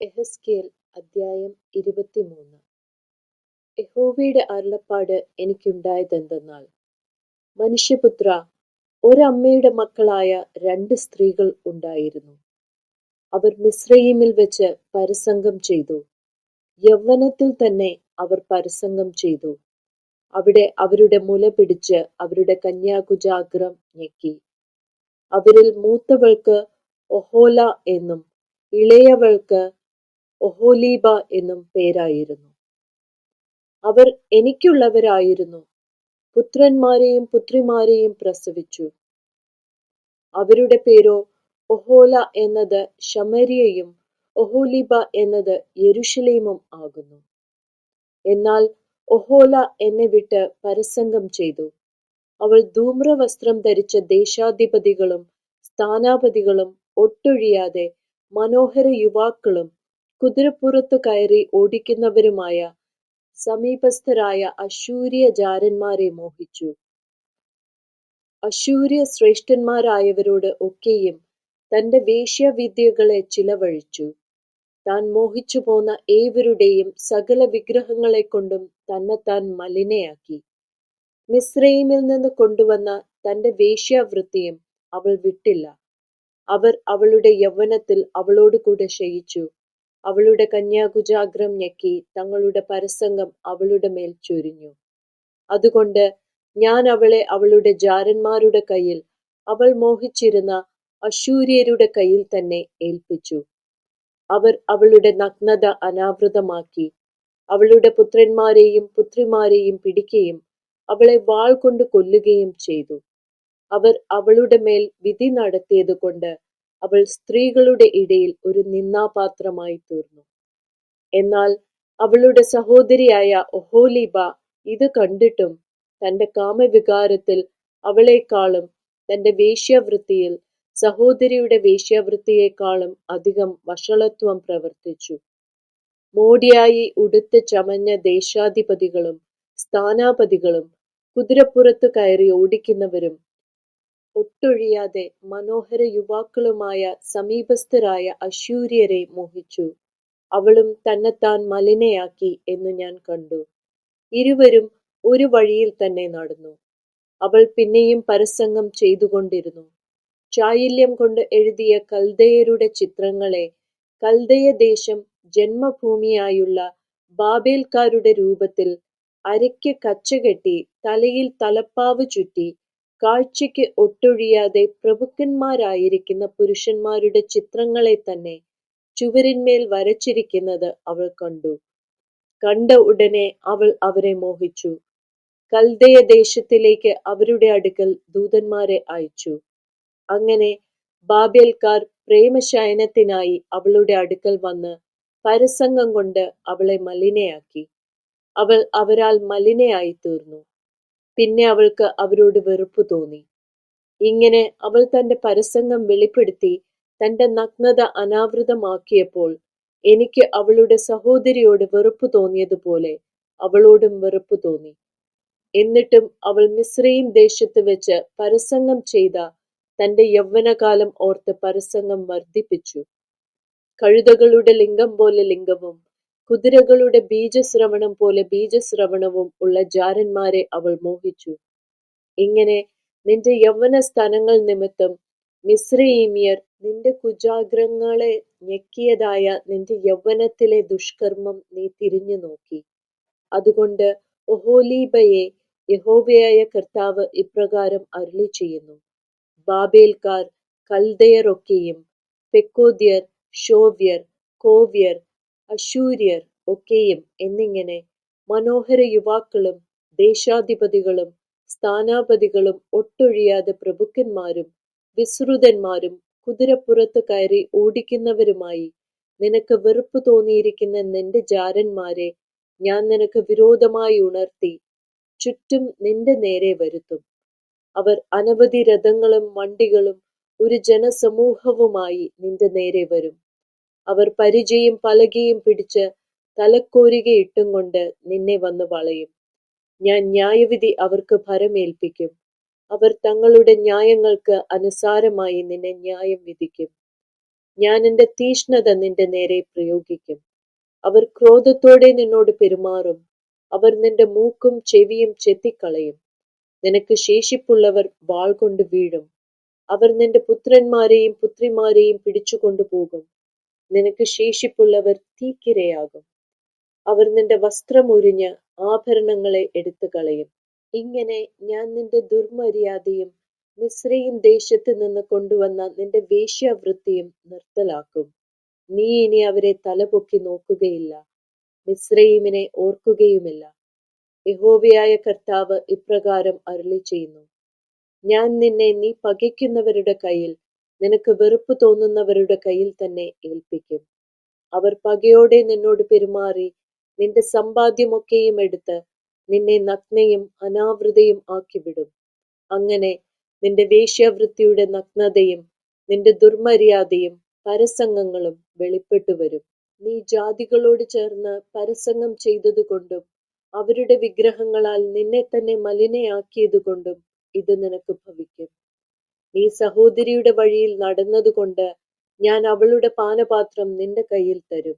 യെഹെസ്കേൽ അദ്ധ്യായം ഇരുപത്തിമൂന്ന്. യഹോവയുടെ അരുളപ്പാട് എനിക്കുണ്ടായതെന്തെന്നാൽ മനുഷ്യപുത്ര ഒരമ്മയുടെ മക്കളായ രണ്ട് സ്ത്രീകൾ ഉണ്ടായിരുന്നു. അവർ മിശ്രയിമിൽ വെച്ച് പരസംഗം ചെയ്തു. യൗവനത്തിൽ തന്നെ അവർ പരസംഗം ചെയ്തു. അവിടെ അവരുടെ മുല പിടിച്ച് അവരുടെ കന്യാകുജാഗ്രം ഞെക്കി. അവരിൽ മൂത്തവൾക്ക് ഒഹോല എന്നും ഇളയവൾക്ക് ഒഹോലീബ എന്നും പേരായിരുന്നു. അവർ എനിക്കുള്ളവരായിരുന്നു. പുത്രന്മാരെയും പുത്രിമാരെയും പ്രസവിച്ചു. അവരുടെ പേരോ ഒഹോല എന്നത് ഷമരിയയും ഒഹോലിബ എന്നത് യെരുഷലേമും ആകുന്നു. എന്നാൽ ഒഹോല എന്നെ വിട്ട് പരസംഗം ചെയ്തു. അവൾ ധൂമ്രവസ്ത്രം ധരിച്ച ദേശാധിപതികളും സ്ഥാനാപതികളും ഒട്ടൊഴിയാതെ മനോഹര യുവാക്കളും കുതിരപ്പുറത്തു കയറി ഓടിക്കുന്നവരുമായ സമീപസ്ഥരായ അശൂര്യ ജാരന്മാരെ മോഹിച്ചു. അശൂര്യ ശ്രേഷ്ഠന്മാരായവരോട് ഒക്കെയും തന്റെ വേശ്യാവിദ്യകളെ ചിലവഴിച്ചു. താൻ മോഹിച്ചു പോന്ന ഏവരുടെയും സകല വിഗ്രഹങ്ങളെ കൊണ്ടും തന്നെത്താൻ മലിനയാക്കി. മിസ്രൈമിൽ നിന്ന് കൊണ്ടുവന്ന തന്റെ വേശ്യാവൃത്തിയും അവൾ വിട്ടില്ല. അവർ അവളുടെ യൗവനത്തിൽ അവളോടുകൂടെ ശയിച്ചു. അവളുടെ കന്യാകുജാഗ്രം ഞെക്കി തങ്ങളുടെ പരസംഗം അവളുടെ മേൽ ചൊരിഞ്ഞു. അതുകൊണ്ട് ഞാൻ അവളെ അവളുടെ ജാരന്മാരുടെ കയ്യിൽ അവൾ മോഹിച്ചിരുന്ന അശൂര്യരുടെ കയ്യിൽ തന്നെ ഏൽപ്പിച്ചു. അവർ അവളുടെ നഗ്നത അനാവൃതമാക്കി. അവളുടെ പുത്രന്മാരെയും പുത്രിമാരെയും പിടിക്കുകയും അവളെ വാൾ കൊണ്ട് കൊല്ലുകയും ചെയ്തു. അവർ അവളുടെ മേൽ വിധി നടത്തിയത് കൊണ്ട് അവൾ സ്ത്രീകളുടെ ഇടയിൽ ഒരു നിന്നാപാത്രമായി തീർന്നു. എന്നാൽ അവളുടെ സഹോദരിയായ ഒഹോലിബ ഇത് കണ്ടിട്ടും തന്റെ കാമവികാരത്തിൽ അവളെക്കാളും തന്റെ വേശ്യാവൃത്തിയിൽ സഹോദരിയുടെ വേശ്യാവൃത്തിയേക്കാളും അധികം വഷളത്വം പ്രവർത്തിച്ചു. മോടിയായി ഉടുത്ത് ചമഞ്ഞ ദേശാധിപതികളും സ്ഥാനാപതികളും കുതിരപ്പുറത്ത് കയറി ഓടിക്കുന്നവരും ഒട്ടൊഴിയാതെ മനോഹര യുവാക്കളുമായ സമീപസ്ഥരായ അശൂര്യരെ മോഹിച്ചു. അവളും തന്നെത്താൻ മലിനയാക്കി എന്ന് ഞാൻ കണ്ടു. ഇരുവരും ഒരു വഴിയിൽ തന്നെ നടന്നു. അവൾ പിന്നെയും പരസംഗം ചെയ്തുകൊണ്ടിരുന്നു. ചായില്യം കൊണ്ട് എഴുതിയ കൽദയരുടെ ചിത്രങ്ങളെ കൽദയ ദേശം ജന്മഭൂമിയായുള്ള ബാബേൽക്കാരുടെ രൂപത്തിൽ അരയ്ക്ക് കച്ചകെട്ടി തലയിൽ തലപ്പാവ് ചുറ്റി കാഴ്ചയ്ക്ക് ഒട്ടൊഴിയാതെ പ്രഭുക്കന്മാരായിരിക്കുന്ന പുരുഷന്മാരുടെ ചിത്രങ്ങളെ തന്നെ ചുവരിന്മേൽ വരച്ചിരിക്കുന്നത് അവൾ കണ്ടു. കണ്ട ഉടനെ അവൾ അവരെ മോഹിച്ചു. കൽദയ ദേശത്തിലേക്ക് അവരുടെ അടുക്കൽ ദൂതന്മാരെ അയച്ചു. അങ്ങനെ ബാബേൽക്കാർ പ്രേമശയനത്തിനായി അവളുടെ അടുക്കൽ വന്ന് പരസംഗം കൊണ്ട് അവളെ മലിനയാക്കി. അവൾ അവരാൽ മലിനയായി തീർന്നു പിന്നെ അവൾക്ക് അവരോട് വെറുപ്പ് തോന്നി. ഇങ്ങനെ അവൾ തന്റെ പരസംഗം വെളിപ്പെടുത്തി തന്റെ നഗ്നത അനാവൃതമാക്കിയപ്പോൾ എനിക്ക് അവളുടെ സഹോദരിയോട് വെറുപ്പ് തോന്നിയതുപോലെ അവളോടും വെറുപ്പ് തോന്നി. എന്നിട്ടും അവൾ മിശ്രയും ദേശത്ത് വെച്ച് പരസംഗം ചെയ്ത തന്റെ യൗവനകാലം ഓർത്ത് പരസംഗം വർദ്ധിപ്പിച്ചു. കഴുതകളുടെ ലിംഗം പോലെ ലിംഗവും കുതിരകളുടെ ബീജശ്രവണം പോലെ ബീജശ്രവണവും ഉള്ള ജാരന്മാരെ അവൾ മോഹിച്ചു. ഇങ്ങനെ നിന്റെ യൗവന സ്ഥാനങ്ങൾ നിമിത്തം മിശ്രീമിയർ നിന്റെ കുജാഗ്രങ്ങളെ ഞെക്കിയതായ നിന്റെ യൗവനത്തിലെ ദുഷ്കർമ്മം നീ തിരിഞ്ഞു നോക്കി. അതുകൊണ്ട് ഒഹോലീബയെ യഹോബയായ കർത്താവ് ഇപ്രകാരം അരുളി ചെയ്യുന്നു ബാബേൽക്കാർ കൽദയർ പെക്കോദ്യർ ഷോവ്യർ കോവ്യർ അശൂര്യർ ഒക്കെയും എന്നിങ്ങനെ മനോഹര യുവാക്കളും ദേശാധിപതികളും സ്ഥാനാപതികളും ഒട്ടൊഴിയാതെ പ്രഭുക്കന്മാരും വിസ്രുതന്മാരും കുതിരപ്പുറത്ത് കയറി ഓടിക്കുന്നവരുമായി നിനക്ക് വെറുപ്പ് തോന്നിയിരിക്കുന്ന നിന്റെ ജാരന്മാരെ ഞാൻ നിനക്ക് വിരോധമായി ഉണർത്തി ചുറ്റും നിന്റെ നേരെ വരുത്തും. അവർ അനവധി രഥങ്ങളും വണ്ടികളും ഒരു ജനസമൂഹവുമായി നിന്റെ നേരെ വരും. അവർ പരിചയും പലകയും പിടിച്ച് തലക്കോരികയിട്ടും കൊണ്ട് നിന്നെ വന്ന് വളയും. ഞാൻ ന്യായവിധി അവർക്ക് ഭരമേൽപ്പിക്കും. അവർ തങ്ങളുടെ ന്യായങ്ങൾക്ക് അനുസാരമായി നിന്നെ ന്യായം വിധിക്കും. ഞാൻ എന്റെ തീഷ്ണത നിന്റെ നേരെ പ്രയോഗിക്കും. അവർ ക്രോധത്തോടെ നിന്നോട് പെരുമാറും. അവർ നിന്റെ മൂക്കും ചെവിയും ചെത്തിക്കളയും. നിനക്ക് ശേഷിപ്പുള്ളവർ വാൾ കൊണ്ട് വീഴും. അവർ നിന്റെ പുത്രന്മാരെയും പുത്രിമാരെയും പിടിച്ചു പോകും നിനക്ക് ശേഷിപ്പുള്ളവർ തീക്കിരയാകും. അവർ നിന്റെ വസ്ത്രമുരിഞ്ഞ് ആഭരണങ്ങളെ എടുത്തു കളയും ഇങ്ങനെ ഞാൻ നിന്റെ ദുർമര്യാദയും മിശ്രയും ദേശത്ത് നിന്ന് കൊണ്ടുവന്ന നിന്റെ വേശ്യാവൃത്തിയും നിർത്തലാക്കും. നീ ഇനി അവരെ തലപൊക്കി നോക്കുകയില്ല. മിശ്രയിമിനെ ഓർക്കുകയുമില്ല. യഹോവയായ കർത്താവ് ഇപ്രകാരം അരുളി ചെയ്യുന്നു ഞാൻ നിന്നെ നീ പകയ്ക്കുന്നവരുടെ കയ്യിൽ നിനക്ക് വെറുപ്പ് തോന്നുന്നവരുടെ കയ്യിൽ തന്നെ ഏൽപ്പിക്കും. അവർ പകയോടെ നിന്നോട് പെരുമാറി നിന്റെ സമ്പാദ്യമൊക്കെയും എടുത്ത് നിന്നെ നഗ്നയും അനാവൃതയും ആക്കിവിടും. അങ്ങനെ നിന്റെ വേശ്യാവൃത്തിയുടെ നഗ്നതയും നിന്റെ ദുർമര്യാദയും പരസംഗങ്ങളും വെളിപ്പെട്ടു വരും. നീ ജാതികളോട് ചേർന്ന് പരസംഗം ചെയ്തതുകൊണ്ടും അവരുടെ വിഗ്രഹങ്ങളാൽ നിന്നെ തന്നെ മലിനയാക്കിയതുകൊണ്ടും ഇത് നിനക്ക് ഭവിക്കും. നീ സഹോദരിയുടെ വഴിയിൽ നടന്നതുകൊണ്ട് ഞാൻ അവളുടെ പാനപാത്രം നിന്റെ കയ്യിൽ തരും.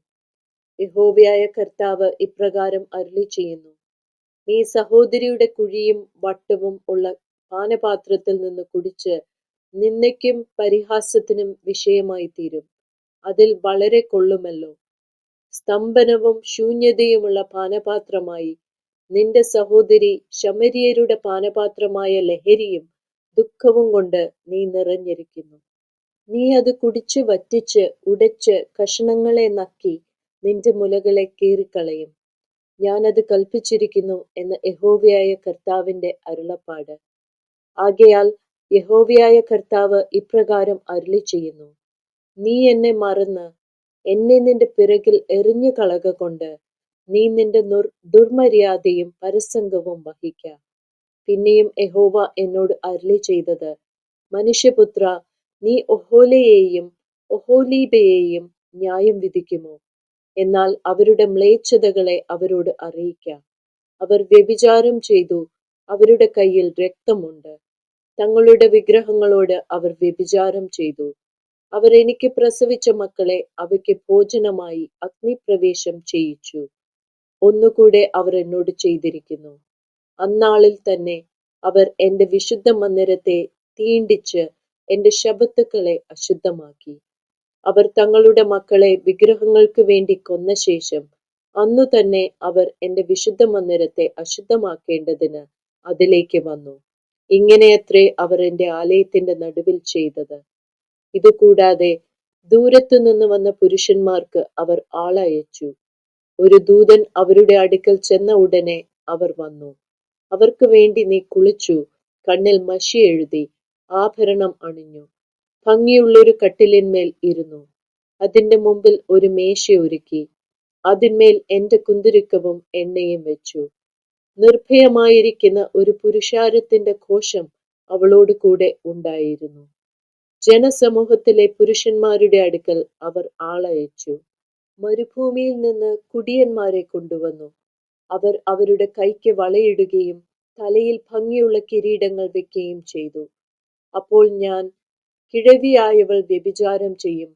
യഹോവയായ കർത്താവ് ഇപ്രകാരം അരുളി ചെയ്യുന്നു നീ സഹോദരിയുടെ കുഴിയും വട്ടവും ഉള്ള പാനപാത്രത്തിൽ നിന്ന് കുടിച്ച് നിന്ദയ്ക്കും പരിഹാസത്തിനും വിഷയമായി തീരും അതിൽ വളരെ കൊള്ളുമല്ലോ. സ്തംഭനവും ശൂന്യതയുമുള്ള പാനപാത്രമായി നിന്റെ സഹോദരി ശമരിയരുടെ പാനപാത്രമായ ലഹരിയും ദുഃഖവും കൊണ്ട് നീ നിറഞ്ഞിരിക്കുന്നു. നീ അത് കുടിച്ച് വറ്റിച്ച് ഉടച്ച് കഷണങ്ങളെ നക്കി നിന്റെ മുലകളെ കീറിക്കളയും. ഞാനത് കൽപ്പിച്ചിരിക്കുന്നു എന്ന് യഹോവയായ കർത്താവിന്റെ അരുളപ്പാട്. ആകയാൽ യഹോവയായ കർത്താവ് ഇപ്രകാരം അരുളി ചെയ്യുന്നു നീ എന്നെ മറന്ന് എന്നെ നിന്റെ പിറകിൽ എറിഞ്ഞു കളക കൊണ്ട് നീ നിന്റെ ദുർമര്യാദയും പരസംഗവും വഹിക്ക. പിന്നെയും യഹോവ എന്നോട് അരുളി ചെയ്തത്. മനുഷ്യപുത്ര നീ ഒഹോലയെയും ഒഹോലീബയെയും ന്യായം വിധിക്കുമോ? എന്നാൽ അവരുടെ മ്ലേച്ഛതകളെ അവരോട് അറിയിക്കാം. അവർ വ്യഭിചാരം ചെയ്തു അവരുടെ കയ്യിൽ രക്തമുണ്ട്. തങ്ങളുടെ വിഗ്രഹങ്ങളോട് അവർ വ്യഭിചാരം ചെയ്തു. അവർ എനിക്ക് പ്രസവിച്ച മക്കളെ അവയ്ക്ക് ഭോജനമായി അഗ്നിപ്രവേശം ചെയ്യിച്ചു. ഒന്നുകൂടെ അവർ എന്നോട് ചെയ്തിരിക്കുന്നു. അന്നാളിൽ തന്നെ അവർ എന്റെ വിശുദ്ധ മന്ദിരത്തെ തീണ്ടിച്ച് എന്റെ ശബത്തുക്കളെ അശുദ്ധമാക്കി. അവർ തങ്ങളുടെ മക്കളെ വിഗ്രഹങ്ങൾക്ക് വേണ്ടി കൊന്ന ശേഷം അന്നു തന്നെ അവർ എന്റെ വിശുദ്ധ മന്ദിരത്തെ അശുദ്ധമാക്കേണ്ടതിന് അതിലേക്ക് വന്നു. ഇങ്ങനെയത്രേ അവർ എന്റെ ആലയത്തിന്റെ നടുവിൽ ചെയ്തത്. ഇതുകൂടാതെ ദൂരത്തു നിന്ന് വന്ന പുരുഷന്മാർക്ക് അവർ ആളയച്ചു. ഒരു ദൂതൻ അവരുടെ അടുക്കൽ ചെന്ന ഉടനെ അവർ വന്നു. അവർക്ക് വേണ്ടി നീ കുളിച്ചു കണ്ണിൽ മഷി എഴുതി ആഭരണം അണിഞ്ഞു. ഭംഗിയുള്ളൊരു കട്ടിലിന്മേൽ ഇരുന്നു. അതിന്റെ മുമ്പിൽ ഒരു മേശ ഒരുക്കി അതിന്മേൽ എന്റെ കുന്തിരിക്കവും എണ്ണയും വെച്ചു. നിർഭയമായിരിക്കുന്ന ഒരു പുരുഷാരത്തിന്റെ കോശം അവളോട് കൂടെ ഉണ്ടായിരുന്നു. ജനസമൂഹത്തിലെ പുരുഷന്മാരുടെ അടുക്കൽ അവർ ആളയച്ചു. മരുഭൂമിയിൽ നിന്ന് കുടിയന്മാരെ കൊണ്ടുവന്നു. അവർ അവരുടെ കൈക്ക് വളയിടുകയും തലയിൽ ഭംഗിയുള്ള കിരീടങ്ങൾ വെക്കുകയും ചെയ്തു. അപ്പോൾ ഞാൻ കിഴവിയായവൾ വ്യഭിചാരം ചെയ്യും.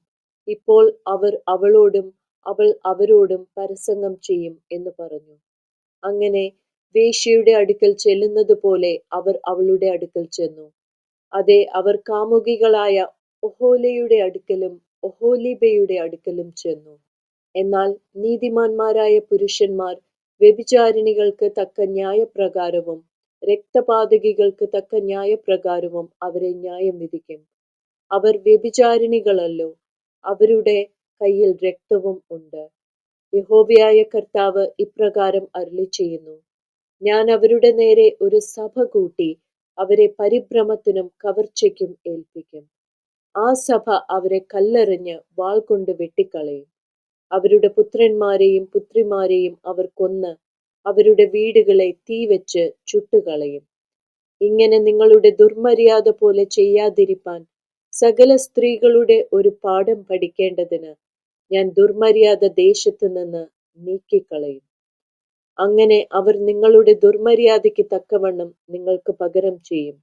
ഇപ്പോൾ അവർ അവളോടും അവൾ അവരോടും പരസംഗം ചെയ്യും എന്ന് പറഞ്ഞു. അങ്ങനെ വേശ്യയുടെ അടുക്കൽ ചെല്ലുന്നത് പോലെ അവർ അവളുടെ അടുക്കൽ ചെന്നു. അതെ അവർ കാമുകികളായ ഒഹോലയുടെ അടുക്കലും ഒഹോലിബയുടെ അടുക്കലും ചെന്നു. എന്നാൽ നീതിമാന്മാരായ പുരുഷന്മാർ വ്യഭിചാരിണികൾക്ക് തക്ക ന്യായപ്രകാരവും രക്തപാതകികൾക്ക് തക്ക ന്യായപ്രകാരവും അവരെ ന്യായം വിധിക്കും. അവർ വ്യഭിചാരിണികളല്ലോ അവരുടെ കയ്യിൽ രക്തവും ഉണ്ട്. യഹോവയായ കർത്താവ് ഇപ്രകാരം അരുളി ചെയ്യുന്നു ഞാൻ അവരുടെ നേരെ ഒരു സഭ കൂട്ടി അവരെ പരിഭ്രമത്തിനും കവർച്ചയ്ക്കും ഏൽപ്പിക്കും. ആ സഭ അവരെ കല്ലെറിഞ്ഞ് വാൾ കൊണ്ട് വെട്ടിക്കളയും. അവരുടെ പുത്രന്മാരെയും പുത്രിമാരെയും അവർ കൊന്ന് അവരുടെ വീടുകളെ തീവെച്ച് ചുട്ടുകളയും. ഇങ്ങനെ നിങ്ങളുടെ ദുർമര്യാദ പോലെ ചെയ്യാതിരിപ്പാൻ സകല സ്ത്രീകളുടെ ഒരു പാഠം പഠിക്കേണ്ടതിന് ഞാൻ ദുർമര്യാദ ദേശത്ത് നിന്ന് നീക്കിക്കളയും. അങ്ങനെ അവർ നിങ്ങളുടെ ദുർമര്യാദയ്ക്ക് തക്കവണ്ണം നിങ്ങൾക്ക് പകരം ചെയ്യും.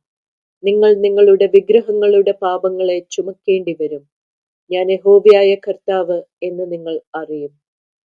നിങ്ങൾ നിങ്ങളുടെ വിഗ്രഹങ്ങളുടെ പാപങ്ങളെ ചുമക്കേണ്ടി വരും ഞാൻ യഹോവയായ കർത്താവ് എന്ന് നിങ്ങൾ അറിയും.